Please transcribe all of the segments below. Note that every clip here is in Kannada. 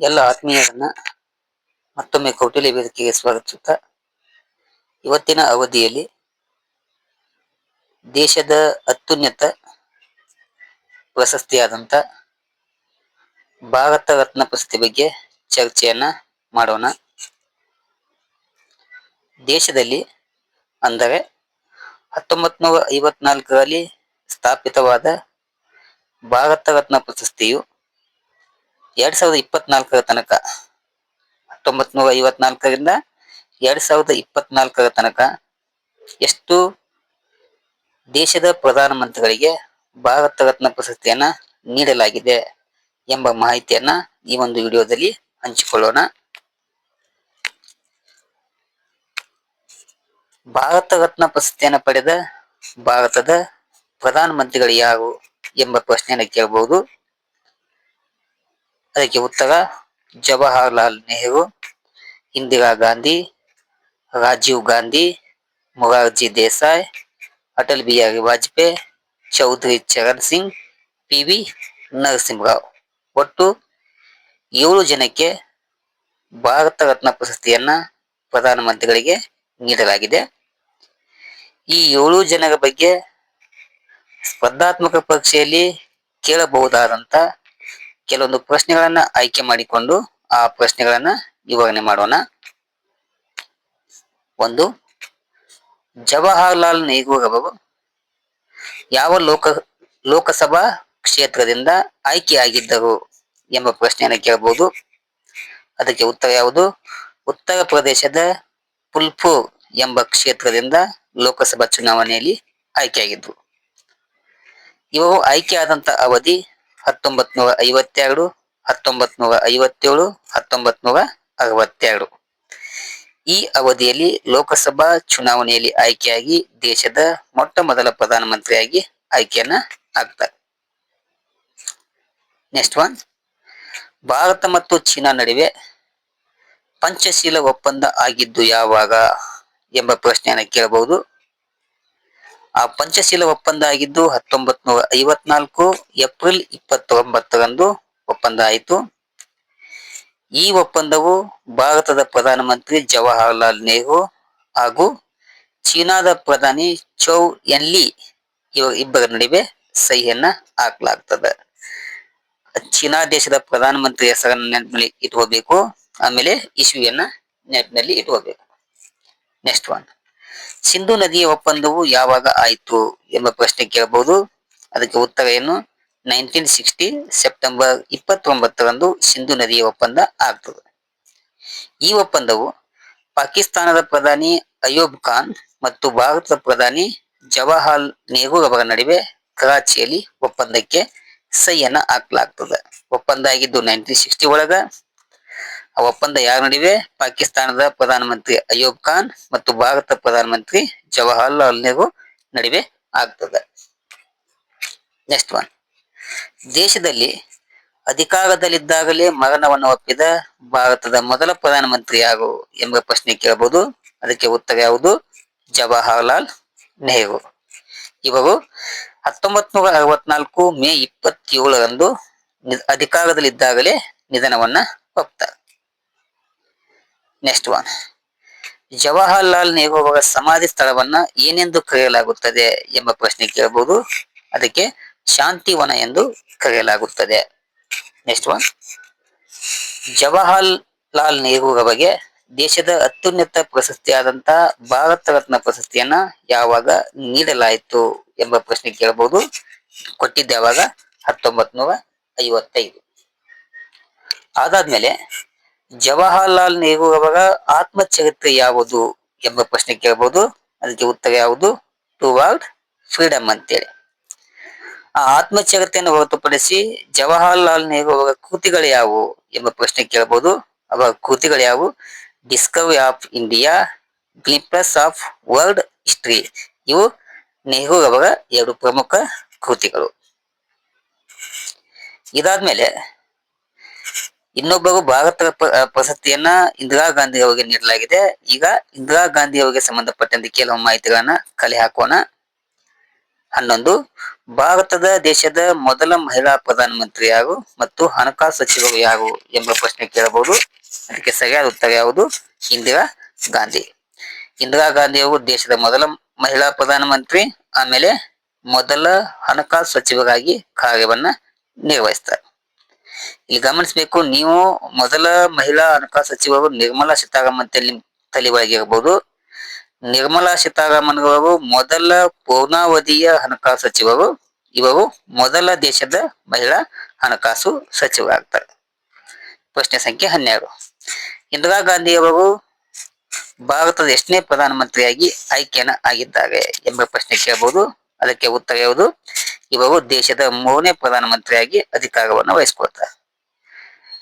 ಎಲ್ಲ ಆತ್ಮೀಯರನ್ನ ಮತ್ತೊಮ್ಮೆ ಕೌಟಿಲ್ಯ ವೇದಿಕೆಗೆ ಸ್ವಾಗತಿಸುತ್ತಾ, ಇವತ್ತಿನ ಅವಧಿಯಲ್ಲಿ ದೇಶದ ಅತ್ಯುನ್ನತ ಪ್ರಶಸ್ತಿಯಾದಂಥ ಭಾರತ ರತ್ನ ಪ್ರಶಸ್ತಿ ಬಗ್ಗೆ ಚರ್ಚೆಯನ್ನ ಮಾಡೋಣ. ದೇಶದಲ್ಲಿ ಅಂದರೆ ಹತ್ತೊಂಬತ್ ನೂರ ಐವತ್ನಾಲ್ಕರಲ್ಲಿ ಸ್ಥಾಪಿತವಾದ ಭಾರತ ರತ್ನ ಪ್ರಶಸ್ತಿಯು ಎರಡ್ ಸಾವಿರದ ಇಪ್ಪತ್ನಾಲ್ಕರ ತನಕ. ಹತ್ತೊಂಬತ್ ನೂರ ಐವತ್ನಾಲ್ಕರಿಂದ ಎರಡ್ ಸಾವಿರದ ಇಪ್ಪತ್ನಾಲ್ಕರ ತನಕ ಎಷ್ಟು ದೇಶದ ಪ್ರಧಾನಮಂತ್ರಿಗಳಿಗೆ ಭಾರತ ರತ್ನ ಪ್ರಶಸ್ತಿಯನ್ನ ನೀಡಲಾಗಿದೆ ಎಂಬ ಮಾಹಿತಿಯನ್ನ ಈ ಒಂದು ವಿಡಿಯೋದಲ್ಲಿ ಹಂಚಿಕೊಳ್ಳೋಣ. ಭಾರತ ರತ್ನ ಪ್ರಶಸ್ತಿಯನ್ನು ಪಡೆದ ಭಾರತದ ಪ್ರಧಾನಮಂತ್ರಿಗಳು ಯಾರು ಎಂಬ ಪ್ರಶ್ನೆಯನ್ನು ಕೇಳಬಹುದು ಅದಕ್ಕೆ ಉತ್ತರ, ಜವಾಹರಲಾಲ್ ನೆಹರು, ಇಂದಿರಾ ಗಾಂಧಿ, ರಾಜೀವ್ ಗಾಂಧಿ, ಮೊರಾರ್ಜಿ ದೇಸಾಯಿ, ಅಟಲ್ ಬಿಹಾರಿ ವಾಜಪೇಯಿ, ಚೌಧರಿ ಚರಣ್ ಸಿಂಗ್ ಪಿ ವಿ ನರಸಿಂಹರಾವ್. ಒಟ್ಟು ಏಳು ಜನಕ್ಕೆ ಭಾರತ ರತ್ನ ಪ್ರಶಸ್ತಿಯನ್ನ ಪ್ರಧಾನಮಂತ್ರಿಗಳಿಗೆ ನೀಡಲಾಗಿದೆ. ಈ ಏಳು ಜನರ ಬಗ್ಗೆ ಸ್ಪರ್ಧಾತ್ಮಕ ಪರೀಕ್ಷೆಯಲ್ಲಿ ಕೇಳಬಹುದಾದಂತ ಕೆಲವೊಂದು ಪ್ರಶ್ನೆಗಳನ್ನ ಆಯ್ಕೆ ಮಾಡಿಕೊಂಡು ಆ ಪ್ರಶ್ನೆಗಳನ್ನ ವಿವರಣೆ ಮಾಡೋಣ. ಒಂದು, ಜವಾಹರ್ಲಾಲ್ ನೆಹರು ಅವರು ಯಾವ ಲೋಕ, ಲೋಕಸಭಾ ಕ್ಷೇತ್ರದಿಂದ ಆಯ್ಕೆಯಾಗಿದ್ದರು ಎಂಬ ಪ್ರಶ್ನೆಯನ್ನು ಕೇಳಬಹುದು. ಅದಕ್ಕೆ ಉತ್ತರ ಯಾವುದು? ಉತ್ತರ ಪ್ರದೇಶದ ಪುಲ್ಪುರ್ ಎಂಬ ಕ್ಷೇತ್ರದಿಂದ ಲೋಕಸಭಾ ಚುನಾವಣೆಯಲ್ಲಿ ಆಯ್ಕೆಯಾಗಿದ್ದು ಇವರು ಆಯ್ಕೆಯಾದಂತ ಅವಧಿ ಹತ್ತೊಂಬತ್ ನೂರ ಐವತ್ತೆರಡು ಹತ್ತೊಂಬತ್ ನೂರ ಐವತ್ತೇಳು ಹತ್ತೊಂಬತ್ ನೂರ ಅರವತ್ತೆರಡು. ಈ ಅವಧಿಯಲ್ಲಿ ಲೋಕಸಭಾ ಚುನಾವಣೆಯಲ್ಲಿ ಆಯ್ಕೆಯಾಗಿ ದೇಶದ ಮೊಟ್ಟ ಮೊದಲ ಪ್ರಧಾನಮಂತ್ರಿಯಾಗಿ ಆಯ್ಕೆಯನ್ನ ಆಗ್ತಾರೆ. ನೆಕ್ಸ್ಟ್ ಒನ್ ಭಾರತ ಮತ್ತು ಚೀನಾ ನಡುವೆ ಪಂಚಶೀಲ ಒಪ್ಪಂದ ಆಗಿದ್ದು ಯಾವಾಗ ಎಂಬ ಪ್ರಶ್ನೆಯನ್ನು ಕೇಳಬಹುದು. ಆ ಪಂಚಶೀಲ ಒಪ್ಪಂದ ಆಗಿದ್ದು ಹತ್ತೊಂಬತ್ ನೂರ ಐವತ್ನಾಲ್ಕು ಏಪ್ರಿಲ್ ಇಪ್ಪತ್ತೊಂಬತ್ತರಂದು ಒಪ್ಪಂದ ಆಯಿತು. ಈ ಒಪ್ಪಂದವು ಭಾರತದ ಪ್ರಧಾನಮಂತ್ರಿ ಜವಾಹರಲಾಲ್ ನೆಹರು ಹಾಗೂ ಚೀನಾದ ಪ್ರಧಾನಿ ಚೌ ಎನ್ಲಿ ಇವ ಇಬ್ಬರ ನಡುವೆ ಸಹಿಯನ್ನ ಹಾಕಲಾಗ್ತದೆ. ಚೀನಾ ದೇಶದ ಪ್ರಧಾನಮಂತ್ರಿ ಹೆಸರನ್ನ ನೆನಪಿನಲ್ಲಿ ಇಟ್ಕೋಬೇಕು. ಆಮೇಲೆ ಇಶ್ಯೂಯನ್ನ ನೆನಪಿನಲ್ಲಿ ಇಟ್ಕೋಬೇಕು. ನೆಕ್ಸ್ಟ್ ಒನ್ ಸಿಂಧು ನದಿಯ ಒಪ್ಪಂದವು ಯಾವಾಗ ಆಯಿತು ಎಂಬ ಪ್ರಶ್ನೆ ಕೇಳಬಹುದು. ಅದಕ್ಕೆ ಉತ್ತರ ಏನು? ನೈನ್ಟೀನ್ ಸಿಕ್ಸ್ಟಿ ಸೆಪ್ಟೆಂಬರ್ ಇಪ್ಪತ್ತೊಂಬತ್ತರಂದು ಸಿಂಧು ನದಿಯ ಒಪ್ಪಂದ ಆಗ್ತದೆ. ಈ ಒಪ್ಪಂದವು ಪಾಕಿಸ್ತಾನದ ಪ್ರಧಾನಿ ಅಯೂಬ್ ಖಾನ್ ಮತ್ತು ಭಾರತದ ಪ್ರಧಾನಿ ಜವಾಹರ್ಲಾಲ್ ನೆಹರು ಅವರ ನಡುವೆ ಕರಾಚಿಯಲ್ಲಿ ಒಪ್ಪಂದಕ್ಕೆ ಸಹಿಯನ್ನ ಹಾಕಲಾಗ್ತದೆ. ಒಪ್ಪಂದ ಆಗಿದ್ದು ನೈನ್ಟೀನ್ ಸಿಕ್ಸ್ಟಿ ಒಳಗ ಆ ಒಪ್ಪಂದ ಯಾರ ನಡುವೆ? ಪಾಕಿಸ್ತಾನದ ಪ್ರಧಾನಮಂತ್ರಿ ಅಯೂಬ್ ಖಾನ್ ಮತ್ತು ಭಾರತ ಪ್ರಧಾನಮಂತ್ರಿ ಜವಾಹರ್ಲಾಲ್ ನೆಹರು ನಡುವೆ ಆಗ್ತದೆ. ನೆಕ್ಸ್ಟ್ ಒನ್ ದೇಶದಲ್ಲಿ ಅಧಿಕಾರದಲ್ಲಿದ್ದಾಗಲೇ ಮರಣವನ್ನು ಒಪ್ಪಿದ ಭಾರತದ ಮೊದಲ ಪ್ರಧಾನಮಂತ್ರಿ ಯಾರು ಎಂಬ ಪ್ರಶ್ನೆ ಕೇಳಬಹುದು. ಅದಕ್ಕೆ ಉತ್ತರ ಯಾವುದು? ಜವಾಹರ್ಲಾಲ್ ನೆಹರು. ಇವರು ಹತ್ತೊಂಬತ್ ನೂರ ಅರವತ್ನಾಲ್ಕು ಮೇ ಇಪ್ಪತ್ತೇಳರಂದು ಅಧಿಕಾರದಲ್ಲಿದ್ದಾಗಲೇ ನಿಧನವನ್ನ ಒಪ್ತಾರೆ. ನೆಕ್ಸ್ಟ್ ಒನ್ ಜವಾಹರ್ಲಾಲ್ ನೆಹರು ಅವರ ಸಮಾಧಿ ಸ್ಥಳವನ್ನ ಏನೆಂದು ಕರೆಯಲಾಗುತ್ತದೆ ಎಂಬ ಪ್ರಶ್ನೆ ಕೇಳಬಹುದು. ಅದಕ್ಕೆ ಶಾಂತಿವನ ಎಂದು ಕರೆಯಲಾಗುತ್ತದೆ. ನೆಕ್ಸ್ಟ್ ಒನ್ ಜವಾಹರ್ ಲಾಲ್ ನೆಹರು ಅವರಿಗೆ ದೇಶದ ಅತ್ಯುನ್ನತ ಪ್ರಶಸ್ತಿಯಾದಂತ ಭಾರತ ರತ್ನ ಪ್ರಶಸ್ತಿಯನ್ನ ಯಾವಾಗ ನೀಡಲಾಯಿತು ಎಂಬ ಪ್ರಶ್ನೆ ಕೇಳಬಹುದು. ಕೊಟ್ಟಿದ್ದೆ ಯಾವಾಗ ಹತ್ತೊಂಬತ್ ನೂರ ಐವತ್ತೈದು. ಅದಾದ್ಮೇಲೆ ಜವಾಹರ್ಲಾಲ್ ನೆಹರು ಅವರ ಆತ್ಮಚರಿತ್ರೆ ಯಾವುದು ಎಂಬ ಪ್ರಶ್ನೆ ಕೇಳಬಹುದು. ಅದಕ್ಕೆ ಉತ್ತರ ಯಾವುದು? ಟು ವರ್ಲ್ಡ್ ಫ್ರೀಡಮ್ ಅಂತೇಳಿ. ಆ ಆತ್ಮಚರಿತ್ರೆಯನ್ನು ಹೊರತುಪಡಿಸಿ ಜವಾಹರ್ಲಾಲ್ ನೆಹರು ಅವರ ಕೃತಿಗಳು ಯಾವುವು ಎಂಬ ಪ್ರಶ್ನೆ ಕೇಳಬಹುದು. ಅವರ ಕೃತಿಗಳು ಯಾವುವು? Discovery of India glimpses of world history. ಇವು ನೆಹರು ಅವರ ಎರಡು ಪ್ರಮುಖ ಕೃತಿಗಳು. ಇದಾದ್ಮೇಲೆ ಇನ್ನೊಬ್ಬರು ಭಾರತ ಪ್ರಶಸ್ತಿಯನ್ನ ಇಂದಿರಾ ಗಾಂಧಿ ಅವರಿಗೆ ನೀಡಲಾಗಿದೆ. ಈಗ ಇಂದಿರಾ ಗಾಂಧಿ ಅವರಿಗೆ ಸಂಬಂಧಪಟ್ಟಂತೆ ಕೆಲವು ಮಾಹಿತಿಗಳನ್ನ ಕಲೆ ಹಾಕೋಣ. ಹನ್ನೊಂದು, ಭಾರತದ ದೇಶದ ಮೊದಲ ಮಹಿಳಾ ಪ್ರಧಾನಮಂತ್ರಿ ಯಾರು ಮತ್ತು ಹಣಕಾಸು ಸಚಿವರು ಯಾರು ಎಂಬ ಪ್ರಶ್ನೆ ಕೇಳಬಹುದು. ಅದಕ್ಕೆ ಸರಿಯಾದ ಉತ್ತರ ಯಾವುದು? ಇಂದಿರಾ ಗಾಂಧಿ. ಇಂದಿರಾ ಗಾಂಧಿ ಅವರು ದೇಶದ ಮೊದಲ ಮಹಿಳಾ ಪ್ರಧಾನಮಂತ್ರಿ, ಆಮೇಲೆ ಮೊದಲ ಹಣಕಾಸು ಸಚಿವರಾಗಿ ಕಾರ್ಯವನ್ನ ನಿರ್ವಹಿಸ್ತಾರೆ. ಇಲ್ಲಿ ಗಮನಿಸಬೇಕು, ನೀವು ಮೊದಲ ಮಹಿಳಾ ಹಣಕಾಸು ಸಚಿವರು ನಿರ್ಮಲಾ ಸೀತಾರಾಮನ್ ತಲೆ ತಲೆವಾಗಿರಬಹುದು ನಿರ್ಮಲಾ ಸೀತಾರಾಮನ್ ಅವರು ಮೊದಲ ಪೂರ್ಣಾವಧಿಯ ಹಣಕಾಸು ಸಚಿವರು ಇವರು ಮೊದಲ ದೇಶದ ಮಹಿಳಾ ಹಣಕಾಸು ಸಚಿವರಾಗ್ತಾರೆ. ಪ್ರಶ್ನೆ ಸಂಖ್ಯೆ ಹನ್ನೆರಡು. ಇಂದಿರಾ ಗಾಂಧಿ ಅವರು ಭಾರತದ ಎಷ್ಟನೇ ಪ್ರಧಾನಮಂತ್ರಿಯಾಗಿ ಆಯ್ಕೆಯನ್ನ ಆಗಿದ್ದಾರೆ ಎಂಬ ಪ್ರಶ್ನೆ ಕೇಳಬಹುದು. ಅದಕ್ಕೆ ಉತ್ತರ ಯಾವುದು? ಇವರು ದೇಶದ ಮೂರನೇ ಪ್ರಧಾನಮಂತ್ರಿಯಾಗಿ ಅಧಿಕಾರವನ್ನು ವಹಿಸಿಕೊಳ್ತಾರೆ.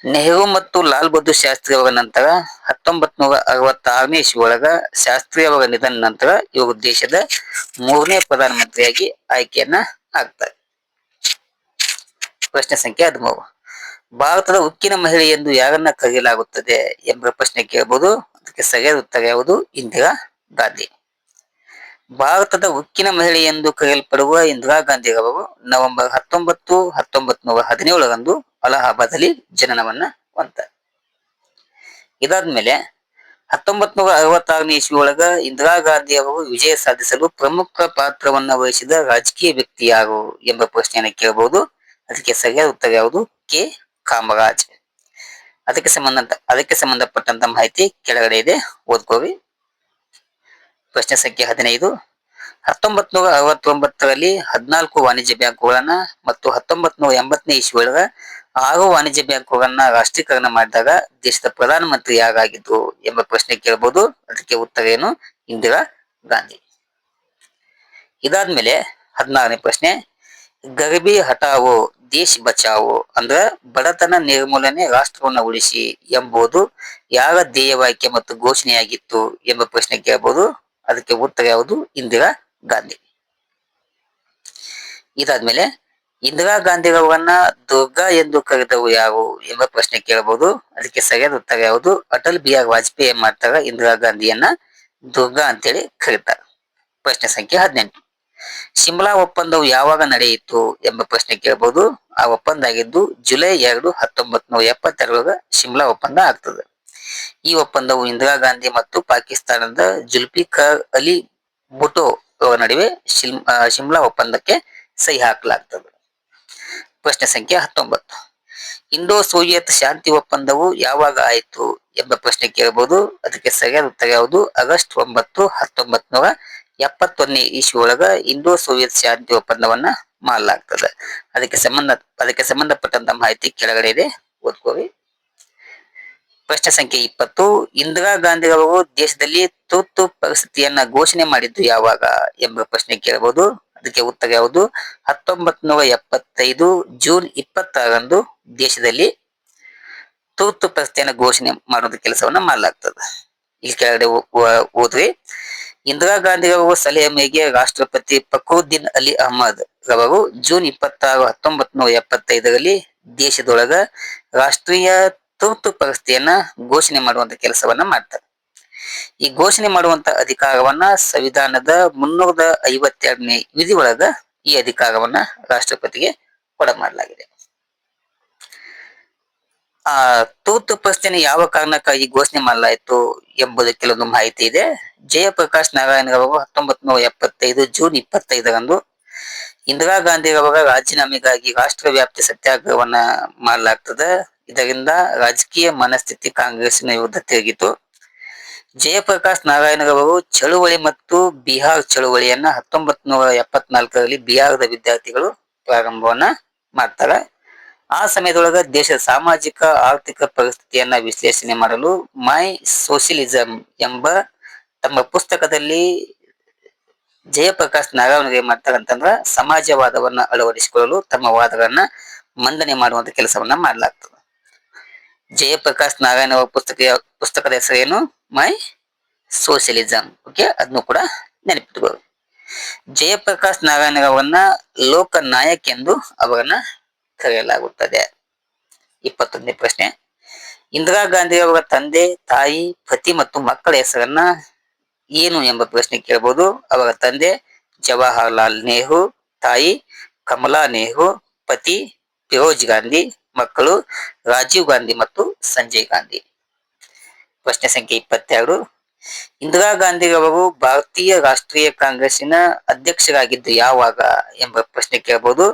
ನೆಹರು ಮತ್ತು ಲಾಲ್ ಬಹದ್ದೂರ್ ಶಾಸ್ತ್ರಿ ಅವರ ನಂತರ ಹತ್ತೊಂಬತ್ ನೂರ ಅರವತ್ತಾರನೇ ಇಸ್ವಿ ಒಳಗ ಶಾಸ್ತ್ರಿ ಅವರ ನಿಧನ ನಂತರ ಇವರು ದೇಶದ ಮೂರನೇ ಪ್ರಧಾನಮಂತ್ರಿಯಾಗಿ ಆಯ್ಕೆಯನ್ನ ಆಗ್ತಾರೆ. ಪ್ರಶ್ನೆ ಸಂಖ್ಯೆ ಹದಿಮೂರು. ಭಾರತದ ಉಕ್ಕಿನ ಮಹಿಳೆ ಎಂದು ಯಾರನ್ನ ಕರೆಯಲಾಗುತ್ತದೆ ಎಂಬ ಪ್ರಶ್ನೆ ಕೇಳಬಹುದು ಅದಕ್ಕೆ ಸರಿಯಾದ ಉತ್ತರ ಯಾವುದು? ಇಂದಿರಾ ಗಾಂಧಿ. ಭಾರತದ ಉಕ್ಕಿನ ಮಹಿಳೆ ಎಂದು ಕರೆಯಲ್ಪಡುವ ಇಂದಿರಾ ಗಾಂಧಿ ಅವರು ನವೆಂಬರ್ ಹತ್ತೊಂಬತ್ತು ಹತ್ತೊಂಬತ್ ನೂರ ಹದಿನೇಳರಂದು ಅಲಹಾಬಾದಲ್ಲಿ ಜನನವನ್ನ ಹೊಂತ ಇದಾದ್ಮೇಲೆ ಹತ್ತೊಂಬತ್ ನೂರ ಅರವತ್ತಾರನೇ ಇಸ್ವಿಯೊಳಗ ಇಂದಿರಾ ಗಾಂಧಿ ಅವರು ವಿಜಯ ಸಾಧಿಸಲು ಪ್ರಮುಖ ಪಾತ್ರವನ್ನ ವಹಿಸಿದ ರಾಜಕೀಯ ವ್ಯಕ್ತಿ ಯಾರು ಎಂಬ ಪ್ರಶ್ನೆಯನ್ನು ಕೇಳಬಹುದು. ಅದಕ್ಕೆ ಸರಿಯಾದ ಉತ್ತರ ಯಾವುದು? ಕೆ. ಕಾಮರಾಜ್. ಅದಕ್ಕೆ ಸಂಬಂಧ ಅದಕ್ಕೆ ಸಂಬಂಧಪಟ್ಟಂತ ಮಾಹಿತಿ ಕೆಳಗಡೆ ಇದೆ. ಓದ್ಕೋವಿ ಪ್ರಶ್ನೆ ಸಂಖ್ಯೆ ಹದಿನೈದು. ಹತ್ತೊಂಬತ್ ನೂರ ಅರವತ್ತೊಂಬತ್ತರಲ್ಲಿ ಹದಿನಾಲ್ಕು ವಾಣಿಜ್ಯ ಬ್ಯಾಂಕುಗಳನ್ನ ಮತ್ತು ಹತ್ತೊಂಬತ್ ನೂರ ಎಂಬತ್ತನೇ ಇಸ್ವಿಯೊಳಗ ಆರು ವಾಣಿಜ್ಯ ಬ್ಯಾಂಕುಗಳನ್ನ ರಾಷ್ಟ್ರೀಕರಣ ಮಾಡಿದಾಗ ದೇಶದ ಪ್ರಧಾನಮಂತ್ರಿ ಯಾರಾಗಿದ್ದು ಎಂಬ ಪ್ರಶ್ನೆ ಕೇಳಬಹುದು ಅದಕ್ಕೆ ಉತ್ತರ ಏನು? ಇಂದಿರಾ ಗಾಂಧಿ. ಇದಾದ್ಮೇಲೆ ಹದಿನಾರನೇ ಪ್ರಶ್ನೆ. ಗರಿಬಿ ಹಟಾವೋ ದೇಶ್ ಬಚಾವೋ ಅಂದ್ರ ಬಡತನ ನಿರ್ಮೂಲನೆ ರಾಷ್ಟ್ರವನ್ನ ಉಳಿಸಿ ಎಂಬುದು ಯಾರ ಧ್ಯೇಯವಾಕ್ಯ ಮತ್ತು ಘೋಷಣೆಯಾಗಿತ್ತು ಎಂಬ ಪ್ರಶ್ನೆ ಕೇಳಬಹುದು ಅದಕ್ಕೆ ಉತ್ತರ ಯಾವುದು? ಇಂದಿರಾ ಗಾಂಧಿ. ಇದಾದ್ಮೇಲೆ, ಇಂದಿರಾ ಗಾಂಧಿ ಅವರನ್ನ ದುರ್ಗಾ ಎಂದು ಕರೆದವು ಯಾರು ಎಂಬ ಪ್ರಶ್ನೆ ಕೇಳಬಹುದು. ಅದಕ್ಕೆ ಸರಿಯಾದ ಉತ್ತರ ಯಾವುದು? ಅಟಲ್ ಬಿಹಾರ್ ವಾಜಪೇಯಿ ಏನ್ ಮಾಡ್ತಾರ ಇಂದಿರಾ ಗಾಂಧಿಯನ್ನ ದುರ್ಗಾ ಅಂತೇಳಿ ಕರೀತಾರೆ. ಪ್ರಶ್ನೆ ಸಂಖ್ಯೆ ಹದಿನೆಂಟು. ಶಿಮ್ಲಾ ಒಪ್ಪಂದವು ಯಾವಾಗ ನಡೆಯಿತು ಎಂಬ ಪ್ರಶ್ನೆ ಕೇಳಬಹುದು. ಆ ಒಪ್ಪಂದ ಆಗಿದ್ದು ಜುಲೈ ಎರಡು ಹತ್ತೊಂಬತ್ ನೂರ ಎಪ್ಪತ್ತೆರಡರ ಶಿಮ್ಲಾ ಒಪ್ಪಂದ ಆಗ್ತದೆ. ಈ ಒಪ್ಪಂದವು ಇಂದಿರಾ ಗಾಂಧಿ ಮತ್ತು ಪಾಕಿಸ್ತಾನದ ಜುಲ್ಫಿಕರ್ ಅಲಿ ಅವರ ನಡುವೆ ಶಿಮ್ಲಾ ಒಪ್ಪಂದಕ್ಕೆ ಸಹಿ ಹಾಕಲಾಗ್ತದೆ. ಪ್ರಶ್ನೆ ಸಂಖ್ಯೆ ಹತ್ತೊಂಬತ್ತು. ಇಂಡೋ ಸೋವಿಯತ್ ಶಾಂತಿ ಒಪ್ಪಂದವು ಯಾವಾಗ ಆಯಿತು ಎಂಬ ಪ್ರಶ್ನೆ ಕೇಳಬಹುದು. ಅದಕ್ಕೆ ಸರಿಯಾದ ಉತ್ತರ ಯಾವುದು? ಆಗಸ್ಟ್ ಒಂಬತ್ತು ಹತ್ತೊಂಬತ್ ನೂರ ಎಪ್ಪತ್ತೊಂದನೇ ಒಳಗ ಇಂಡೋ ಸೋವಿಯತ್ ಶಾಂತಿ ಒಪ್ಪಂದವನ್ನ ಮಾಡಲಾಗ್ತದೆ. ಅದಕ್ಕೆ ಸಂಬಂಧ, ಅದಕ್ಕೆ ಸಂಬಂಧಪಟ್ಟಂತ ಮಾಹಿತಿ ಕೆಳಗಡೆ ಇದೆ. ಓದ್ಕೋವಿ ಪ್ರಶ್ನೆ ಸಂಖ್ಯೆ ಇಪ್ಪತ್ತು, ಇಂದಿರಾ ಗಾಂಧಿ ಅವರು ದೇಶದಲ್ಲಿ ತುರ್ತು ಪರಿಸ್ಥಿತಿಯನ್ನ ಘೋಷಣೆ ಮಾಡಿದ್ದು ಯಾವಾಗ ಎಂಬ ಪ್ರಶ್ನೆ ಕೇಳಬಹುದು. ಅದಕ್ಕೆ ಉತ್ತರ ಯಾವುದು? ಹತ್ತೊಂಬತ್ ನೂರ ಎಪ್ಪತ್ತೈದು, ಜೂನ್ ಇಪ್ಪತ್ತಾರಂದು ದೇಶದಲ್ಲಿ ತುರ್ತು ಪರಿಸ್ಥಿತಿಯನ್ನ ಘೋಷಣೆ ಮಾಡುವ ಕೆಲಸವನ್ನ ಮಾಡಲಾಗ್ತದೆ. ಇಲ್ಲಿ ಕೆಳಗಡೆ ಓದ್ರಿ. ಇಂದಿರಾ ಗಾಂಧಿ ಅವರು ಸಲಹೆ ಮೇರೆಗೆ ರಾಷ್ಟ್ರಪತಿ ಫಕ್ರುದ್ದೀನ್ ಅಲಿ ಅಹಮದ್ ರವರು ಜೂನ್ ಇಪ್ಪತ್ತಾರು ಹತ್ತೊಂಬತ್ ನೂರ ಎಪ್ಪತ್ತೈದರಲ್ಲಿ ದೇಶದೊಳಗ ರಾಷ್ಟ್ರೀಯ ತುರ್ತು ಪರಿಸ್ಥಿತಿಯನ್ನ ಘೋಷಣೆ ಮಾಡುವಂತ ಕೆಲಸವನ್ನ ಮಾಡ್ತಾರೆ. ಈ ಘೋಷಣೆ ಮಾಡುವಂತ ಅಧಿಕಾರವನ್ನ ಸಂವಿಧಾನದ ಮುನ್ನೂರದ ಐವತ್ತೆರಡನೇ ವಿಧಿ ಒಳಗ ಈ ಅಧಿಕಾರವನ್ನ ರಾಷ್ಟ್ರಪತಿಗೆ ಕೊಡಮಾಡಲಾಗಿದೆ ಆ ತುರ್ತು ಪರಿಸ್ಥಿತಿಯನ್ನು ಯಾವ ಕಾರಣಕ್ಕಾಗಿ ಘೋಷಣೆ ಮಾಡಲಾಯಿತು ಎಂಬುದು ಕೆಲವೊಂದು ಮಾಹಿತಿ ಇದೆ. ಜಯಪ್ರಕಾಶ್ ನಾರಾಯಣ ರವರು ಹತ್ತೊಂಬತ್ ನೂರ ಎಪ್ಪತ್ತೈದು ಜೂನ್ ಇಪ್ಪತ್ತೈದರಂದು ಇಂದಿರಾ ಗಾಂಧಿ ರವರ ರಾಜೀನಾಮೆಗಾಗಿ ರಾಷ್ಟ್ರ ವ್ಯಾಪ್ತಿ ಸತ್ಯಾಗ್ರಹವನ್ನ ಮಾಡಲಾಗ್ತದೆ. ಇದರಿಂದ ರಾಜಕೀಯ ಮನಸ್ಥಿತಿ ಕಾಂಗ್ರೆಸ್ನ ವಿರುದ್ಧ ತಿರುಗಿತು ಜಯಪ್ರಕಾಶ್ ನಾರಾಯಣರವರು ಚಳುವಳಿ ಮತ್ತು ಬಿಹಾರ್ ಚಳುವಳಿಯನ್ನ ಹತ್ತೊಂಬತ್ ನೂರ ಎಪ್ಪತ್ನಾಲ್ಕರಲ್ಲಿ ಬಿಹಾರದ ವಿದ್ಯಾರ್ಥಿಗಳು ಪ್ರಾರಂಭವನ್ನ ಮಾಡ್ತಾರೆ. ಆ ಸಮಯದೊಳಗ ದೇಶದ ಸಾಮಾಜಿಕ, ಆರ್ಥಿಕ ಪರಿಸ್ಥಿತಿಯನ್ನ ವಿಶ್ಲೇಷಣೆ ಮಾಡಲು ಮೈ ಸೋಷಿಯಲಿಸಂ ಎಂಬ ತಮ್ಮ ಪುಸ್ತಕದಲ್ಲಿ ಜಯಪ್ರಕಾಶ್ ನಾರಾಯಣ ಏನ್ ಮಾಡ್ತಾರಂತಂದ್ರ ಸಮಾಜವಾದವನ್ನ ಅಳವಡಿಸಿಕೊಳ್ಳಲು ತಮ್ಮ ವಾದಗಳನ್ನ ಮಂಡನೆ ಮಾಡುವಂತ ಕೆಲಸವನ್ನ ಮಾಡಲಾಗ್ತದೆ. ಜಯಪ್ರಕಾಶ್ ನಾರಾಯಣ ಅವರ ಪುಸ್ತಕ ಪುಸ್ತಕದ ಹೆಸರೇನು ಮೈ ಸೋಷಿಯಲಿಸಂ ಓಕೆ ಅದನ್ನು ಕೂಡ ನೆನಪಿಟ್ಕೊಳ್ಳಿ ಜಯಪ್ರಕಾಶ್ ನಾರಾಯಣ ಅವರನ್ನ ಲೋಕ ನಾಯಕ್ ಎಂದು ಅವರನ್ನ ಕರೆಯಲಾಗುತ್ತದೆ. ಇಪ್ಪತ್ತೊಂದನೇ ಪ್ರಶ್ನೆ. ಇಂದಿರಾ ಗಾಂಧಿ ಅವರ ತಂದೆ, ತಾಯಿ, ಪತಿ ಮತ್ತು ಮಕ್ಕಳ ಹೆಸರನ್ನ ಏನು ಎಂಬ ಪ್ರಶ್ನೆ ಕೇಳಬಹುದು ಅವರ ತಂದೆ ಜವಾಹರ್ಲಾಲ್ ನೆಹರು, ತಾಯಿ ಕಮಲಾ ನೆಹರು, ಪತಿ ಫಿರೋಜ್ ಗಾಂಧಿ ಮಕ್ಕಳು ರಾಜೀವ್ ಗಾಂಧಿ ಮತ್ತು ಸಂಜಯ್ ಗಾಂಧಿ. ಪ್ರಶ್ನೆ ಸಂಖ್ಯೆ ಇಪ್ಪತ್ತೆರಡು. ಇಂದಿರಾ ಗಾಂಧಿ ಅವರು ಭಾರತೀಯ ರಾಷ್ಟ್ರೀಯ ಕಾಂಗ್ರೆಸ್ಸಿನ ಅಧ್ಯಕ್ಷರಾಗಿದ್ದು ಯಾವಾಗ ಎಂಬ ಪ್ರಶ್ನೆ ಕೇಳಬಹುದು.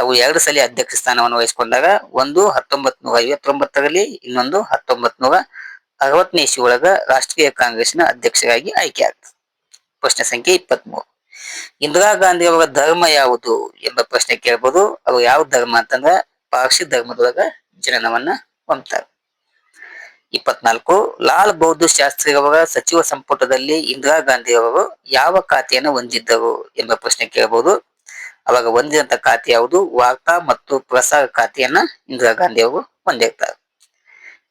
ಅವು ಎರಡು ಸಲ ಅಧ್ಯಕ್ಷ ಸ್ಥಾನವನ್ನು ವಹಿಸಿಕೊಂಡಾಗ ಒಂದು ಹತ್ತೊಂಬತ್ ನೂರ ಐವತ್ತೊಂಬತ್ತರಲ್ಲಿ, ಇನ್ನೊಂದು ಹತ್ತೊಂಬತ್ ನೂರ ಅರವತ್ತನೇ ಇಸ್ವಿ ಒಳಗ ರಾಷ್ಟ್ರೀಯ ಕಾಂಗ್ರೆಸ್ನ ಅಧ್ಯಕ್ಷರಾಗಿ ಆಯ್ಕೆ ಆಗ್ತದೆ ಪ್ರಶ್ನೆ ಸಂಖ್ಯೆ ಇಪ್ಪತ್ತ್ ಮೂರು ಇಂದಿರಾ ಗಾಂಧಿ ಅವರ ಧರ್ಮ ಯಾವುದು ಎಂಬ ಪ್ರಶ್ನೆ ಕೇಳ್ಬೋದು. ಅವ್ರು ಯಾವ ಧರ್ಮ ಅಂತಂದ್ರ ಪಾರ್ಸಿ ಧರ್ಮದೊಳಗ ಜನನವನ್ನ ಹೊಂದ್ತಾರೆ. ಇಪ್ಪತ್ನಾಲ್ಕು, ಲಾಲ್ ಬಹದ್ದೂರ್ ಶಾಸ್ತ್ರಿಯವರ ಸಚಿವ ಸಂಪುಟದಲ್ಲಿ ಇಂದಿರಾ ಗಾಂಧಿ ಅವರು ಯಾವ ಖಾತೆಯನ್ನು ಹೊಂದಿದ್ದರು ಎಂಬ ಪ್ರಶ್ನೆ ಕೇಳಬಹುದು ಅವಾಗ ಹೊಂದಿದಂತ ಖಾತೆ ಯಾವುದು? ವಾರ್ತಾ ಮತ್ತು ಪ್ರಸಾರ ಖಾತೆಯನ್ನ ಇಂದಿರಾ ಗಾಂಧಿ ಅವರು ಹೊಂದಿರ್ತಾರೆ.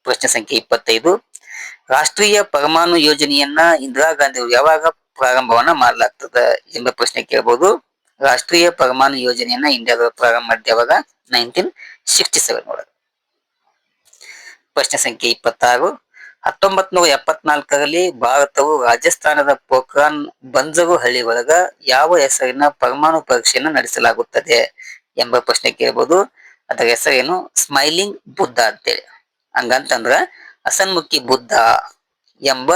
ಪ್ರಶ್ನೆ ಸಂಖ್ಯೆ ಇಪ್ಪತ್ತೈದು, ರಾಷ್ಟ್ರೀಯ ಪರಮಾಣು ಯೋಜನೆಯನ್ನ ಇಂದಿರಾ ಗಾಂಧಿ ಅವರು ಯಾವಾಗ ಪ್ರಾರಂಭವನ್ನ ಮಾಡಲಾಗ್ತದ ಎಂಬ ಪ್ರಶ್ನೆ ಕೇಳಬಹುದು ರಾಷ್ಟ್ರೀಯ ಪರಮಾಣು ಯೋಜನೆಯನ್ನ ಇಂಡಿಯಾದವರು ಪ್ರಾರಂಭ ಮಾಡಿದ ಯಾವಾಗ ನೈನ್ಟೀನ್ ಸಿಕ್ಸ್ಟಿ ಸೆವೆನ್ ಒಳಗೆ. ಪ್ರಶ್ನೆ ಸಂಖ್ಯೆ ಇಪ್ಪತ್ತಾರು. ಹತ್ತೊಂಬತ್ ನೂರ ಎಪ್ಪತ್ನಾಲ್ಕರಲ್ಲಿ ಭಾರತವು ರಾಜಸ್ಥಾನದ ಪೋಖ್ರಾನ್ ಬಂಜರು ಹಳ್ಳಿ ಒಳಗ ಯಾವ ಹೆಸರಿನ ಪರಮಾಣು ಪರೀಕ್ಷೆಯನ್ನು ನಡೆಸಲಾಗುತ್ತದೆ ಎಂಬ ಪ್ರಶ್ನೆ ಕೇಳಬಹುದು ಅದರ ಹೆಸರೇನು? ಸ್ಮೈಲಿಂಗ್ ಬುದ್ಧ ಅಂತೇಳಿ. ಹಂಗಂತಂದ್ರ, ಅಸನ್ಮುಖಿ ಬುದ್ಧ ಎಂಬ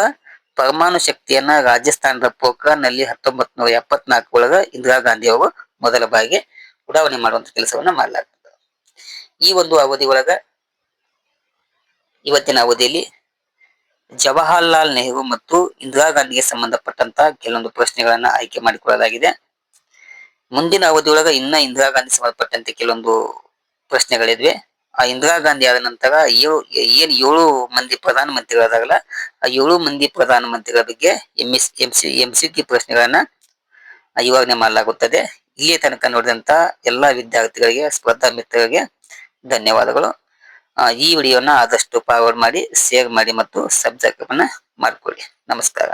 ಪರಮಾಣು ಶಕ್ತಿಯನ್ನ ರಾಜಸ್ಥಾನದ ಪೋಖ್ರಾನ್ನಲ್ಲಿ ಹತ್ತೊಂಬತ್ ನೂರ ಎಪ್ಪತ್ನಾಲ್ಕು ಒಳಗ ಇಂದಿರಾ ಗಾಂಧಿ ಅವರು ಮೊದಲ ಬಾರಿಗೆ ಉಡಾವಣೆ ಮಾಡುವಂತ ಕೆಲಸವನ್ನ ಮಾಡಲಾಗ್ತದೆ. ಈ ಒಂದು ಅವಧಿ ಒಳಗ ಇವತ್ತಿನ ಅವಧಿಯಲ್ಲಿ ಜವಾಹರ್ಲಾಲ್ ನೆಹರು ಮತ್ತು ಇಂದಿರಾ ಗಾಂಧಿಗೆ ಸಂಬಂಧಪಟ್ಟಂತ ಕೆಲವೊಂದು ಪ್ರಶ್ನೆಗಳನ್ನ ಆಯ್ಕೆ ಮಾಡಿಕೊಳ್ಳಲಾಗಿದೆ. ಮುಂದಿನ ಅವಧಿಯೊಳಗ ಇನ್ನ ಇಂದಿರಾ ಗಾಂಧಿ ಸಂಬಂಧಪಟ್ಟಂತೆ ಕೆಲವೊಂದು ಪ್ರಶ್ನೆಗಳಿದ್ವೆ. ಆ ಇಂದಿರಾ ಗಾಂಧಿ ಆದ ನಂತರ ಏಳು, ಏನ್ ಏಳು ಮಂದಿ ಪ್ರಧಾನ ಮಂತ್ರಿಗಳಾದಾಗಲ್ಲ ಆ ಏಳು ಮಂದಿ ಪ್ರಧಾನ ಮಂತ್ರಿಗಳ ಬಗ್ಗೆ M S M C C ಪ್ರಶ್ನೆಗಳನ್ನ ವಿವರಣೆ ಮಾಡಲಾಗುತ್ತದೆ. ಇಲ್ಲಿಯ ತನಕ ನೋಡಿದಂತ ಎಲ್ಲಾ ವಿದ್ಯಾರ್ಥಿಗಳಿಗೆ, ಸ್ಪರ್ಧಾ ಮಿತ್ರರಿಗೆ ಧನ್ಯವಾದಗಳು. ಈ ವಿಡಿಯೋನ ಆದಷ್ಟು ಫಾರ್ವರ್ಡ್ ಮಾಡಿ ಶೇರ್ ಮಾಡಿ ಮತ್ತು ಸಬ್ಸ್ಕ್ರೈಬ್ ಅನ್ನ ಮಾಡ್ಕೊಳ್ಳಿ. ನಮಸ್ಕಾರ.